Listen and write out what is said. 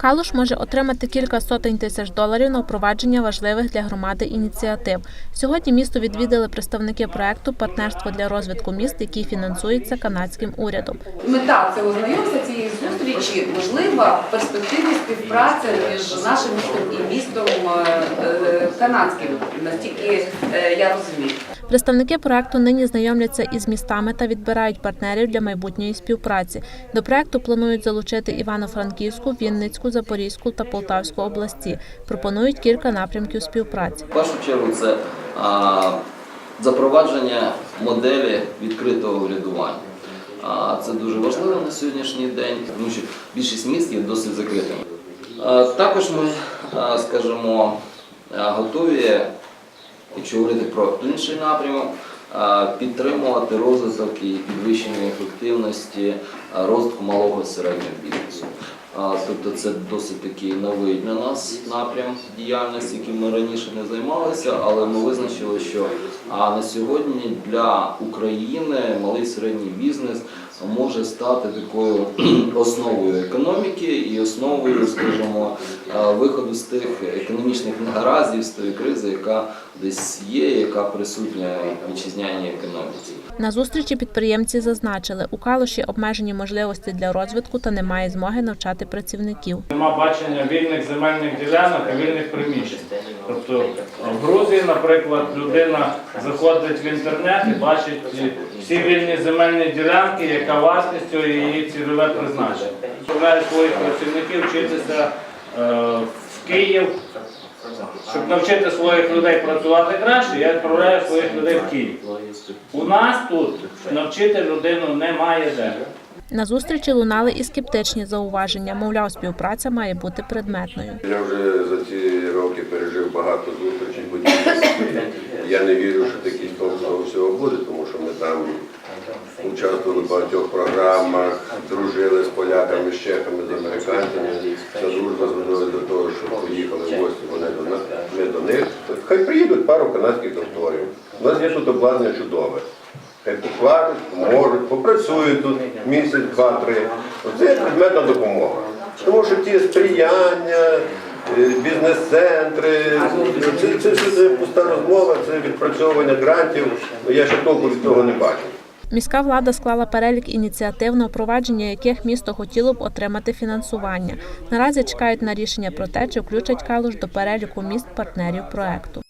Калуш може отримати кілька сотень тисяч доларів на впровадження важливих для громади ініціатив. Сьогодні місто відвідали представники проекту Партнерство для розвитку міст, який фінансується канадським урядом. Мета цього ознайомся цієї зустрічі можлива перспективі співпраця між нашим містом і містом е, е, канадським, настільки е, я розумію. Представники проекту нині знайомляться із містами та відбирають партнерів для майбутньої співпраці. До проекту планують залучити Івано-Франківську, Вінницьку, Запорізьку та Полтавську області. Пропонують кілька напрямків співпраці. В першу чергу це а, запровадження моделі відкритого врядування. А, це дуже важливо на сьогоднішній день, тому що більшість міст є досить закритими. Також ми, скажімо, готові, якщо говорити про інший напрямок, підтримувати розвиток і підвищення ефективності розвитку малого і середнього бізнесу. Тобто це досить такий новий для нас напрям діяльності, яким ми раніше не займалися, але ми визначили, що на сьогодні для України малий середній бізнес може стати такою основою економіки і основою, скажімо, виходу з тих економічних негараздів, з тої кризи, яка десь є, яка присутня в вітчизняній економіці. На зустрічі підприємці зазначили, у Калуші обмежені можливості для розвитку та немає змоги навчати працівників. Нема бачення вільних земельних ділянок і вільних приміщень. Тобто в Грузії, наприклад, людина заходить в інтернет і бачить всі вільні земельні ділянки, яка вартістю і її цільове призначення. Відправляю своїх працівників вчитися е, в Київ. Щоб навчити своїх людей працювати краще, я відправляю своїх людей в Київ. У нас тут навчити людину немає де. На зустрічі лунали і скептичні зауваження. Мовляв, співпраця має бути предметною. Я вже за ці роки пережив багато зустрічей подібних. Я не вірю, що такий толк того всього буде, тому що ми там участвували в багатьох програмах, дружили з поляками, з чехами, з американцями. Ця дружба зводила до того, що поїхали в гості вони до нас, ми до них. Хай приїдуть пару канадських докторів. У нас є тут обладнання чудове. Хай покладуть, поможуть, попрацюють тут місяць, два-три. Це предметна допомога. Тому що ті сприяння, е, бізнес-центри, це, це, все це пуста розмова, це відпрацьовування грантів. Ну, Я ще толку від того не бачу. Міська влада склала перелік ініціатив, на впровадження яких місто хотіло б отримати фінансування. Наразі чекають на рішення про те, чи включать Калуш до переліку міст партнерів проекту.